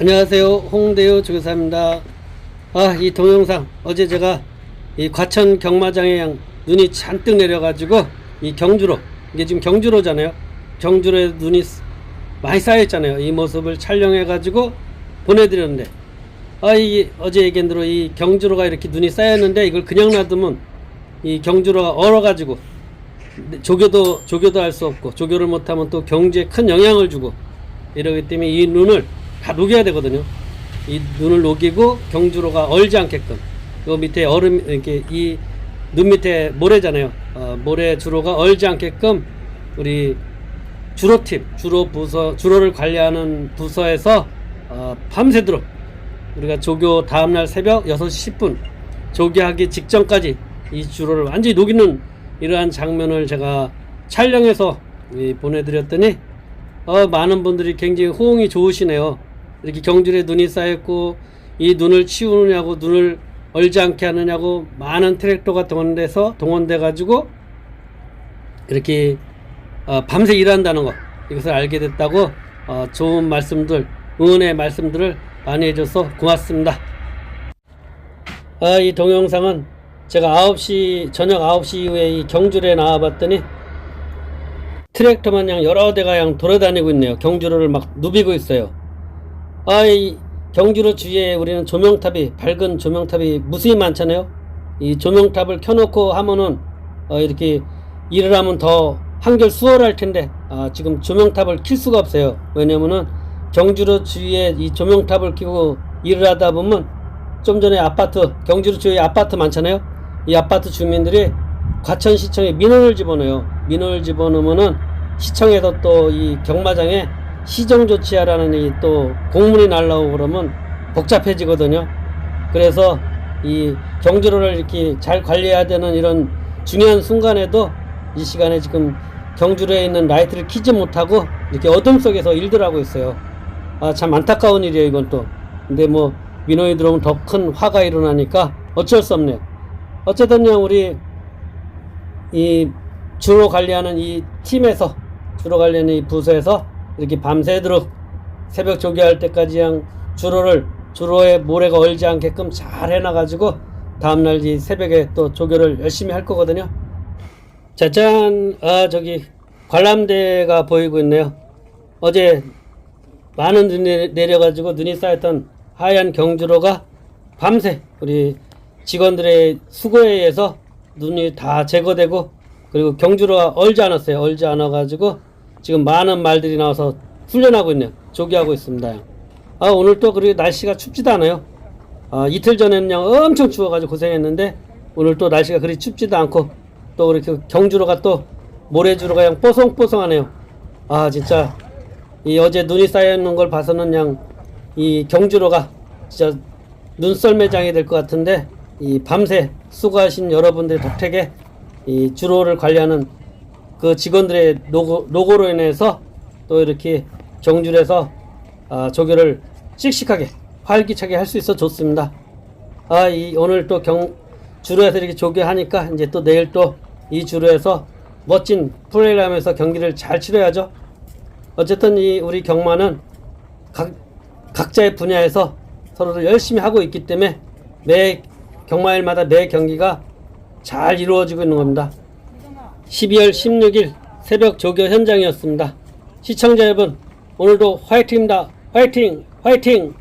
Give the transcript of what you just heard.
안녕하세요. 홍대우 주교사입니다. 아, 이 동영상 어제 제가 이 과천 경마장에 양 눈이 잔뜩 내려가지고 이 경주로 이게 지금 경주로잖아요. 경주로에 눈이 쓰- 많이 쌓여 있잖아요. 이 모습을 촬영해 가지고 보내드렸는데 아, 이 어제 얘기한 대로 이 경주로가 이렇게 눈이 쌓였는데 이걸 그냥 놔두면 이 경주로가 얼어 가지고 조교도 조교도 할 수 없고 조교를 못하면 또 경주에 큰 영향을 주고 이러기 때문에 이 눈을 다 녹여야 되거든요. 이 눈을 녹이고 경주로가 얼지 않게끔 요 밑에 얼음 이렇게 이 눈 밑에 모래잖아요. 어, 모래 주로가 얼지 않게끔 우리 주로팀 주로 부서 주로를 관리하는 부서에서 어, 밤새도록 우리가 조교 다음날 새벽 6시 10분 조교하기 직전까지 이 주로를 완전히 녹이는 이러한 장면을 제가 촬영해서 이, 보내드렸더니 어, 많은 분들이 굉장히 호응이 좋으시네요. 이렇게 경줄에 눈이 쌓였고 이 눈을 치우느냐고 눈을 얼지 않게 하느냐고 많은 트랙터가 동원돼서 동원돼 가지고 이렇게 어, 밤새 일한다는 것 이것을 알게 됐다고 어, 좋은 말씀들 응원의 말씀들을 많이 해줘서 고맙습니다. 아, 이 동영상은 제가 9시 저녁 9시 이후에 이 경주에 나와봤더니 트랙터 마냥 여러 대가 양 돌아다니고 있네요. 경주로를 막 누비고 있어요. 아, 이 경주로 주위에 우리는 조명탑이 밝은 조명탑이 무수히 많잖아요. 이 조명탑을 켜놓고 하면은 어, 이렇게 일을 하면 더 한결 수월할 텐데 아, 지금 조명탑을 킬 수가 없어요. 왜냐면은 경주로 주위에 이 조명탑을 켜고 일을 하다 보면 좀 전에 아파트 경주로 주위에 아파트 많잖아요. 이 아파트 주민들이 과천시청에 민원을 집어넣어요. 민원을 집어넣으면은 시청에서 또 이 경마장에 시정 조치하라는 이 또 공문이 날라오고 그러면 복잡해지거든요. 그래서 이 경주로를 이렇게 잘 관리해야 되는 이런 중요한 순간에도 이 시간에 지금 경주로에 있는 라이트를 켜지 못하고 이렇게 어둠 속에서 일들 하고 있어요. 아, 참 안타까운 일이에요, 이건 또. 근데 뭐, 민원이 들어오면 더 큰 화가 일어나니까 어쩔 수 없네요. 어쨌든요, 우리 이 주로 관리하는 이 팀에서, 주로 관리하는 이 부서에서 이렇게 밤새도록 새벽 조교할 때까지 그냥 주로를, 주로에 모래가 얼지 않게끔 잘 해놔가지고 다음날 이 새벽에 또 조교를 열심히 할 거거든요. 짜잔, 아, 저기 관람대가 보이고 있네요. 어제 많은 눈이 내려가지고 눈이 쌓였던 하얀 경주로가 밤새 우리 직원들의 수고에 의해서 눈이 다 제거되고 그리고 경주로가 얼지 않았어요. 얼지 않아가지고 지금 많은 말들이 나와서 훈련하고 있네요. 조기하고 있습니다. 아 오늘 또 그리고 날씨가 춥지도 않아요. 아, 이틀 전에는 엄청 추워가지고 고생했는데 오늘 또 날씨가 그리 춥지도 않고 또 그렇게 경주로가 또 모래주로가 그냥 뽀송뽀송하네요. 아 진짜 이 어제 눈이 쌓여 있는 걸 봐서는 그냥 이 경주로가 진짜 눈썰매장이 될 것 같은데 이 밤새 수고하신 여러분들의 덕택에 이 주로를 관리하는 그 직원들의 로고, 로고로 인해서 또 이렇게 경주에서 아, 조교를 씩씩하게 활기차게 할 수 있어 좋습니다. 아, 이 오늘 또 경 주로에서 이렇게 조교하니까 이제 또 내일 또 이 주로에서 멋진 플레이를 하면서 경기를 잘 치러야죠. 어쨌든 이 우리 경마는 각, 각자의 분야에서 서로를 열심히 하고 있기 때문에 매 경마일마다 매 경기가 잘 이루어지고 있는 겁니다. 12월 16일 새벽 조교 현장이었습니다. 시청자 여러분, 오늘도 화이팅입니다. 화이팅! 화이팅!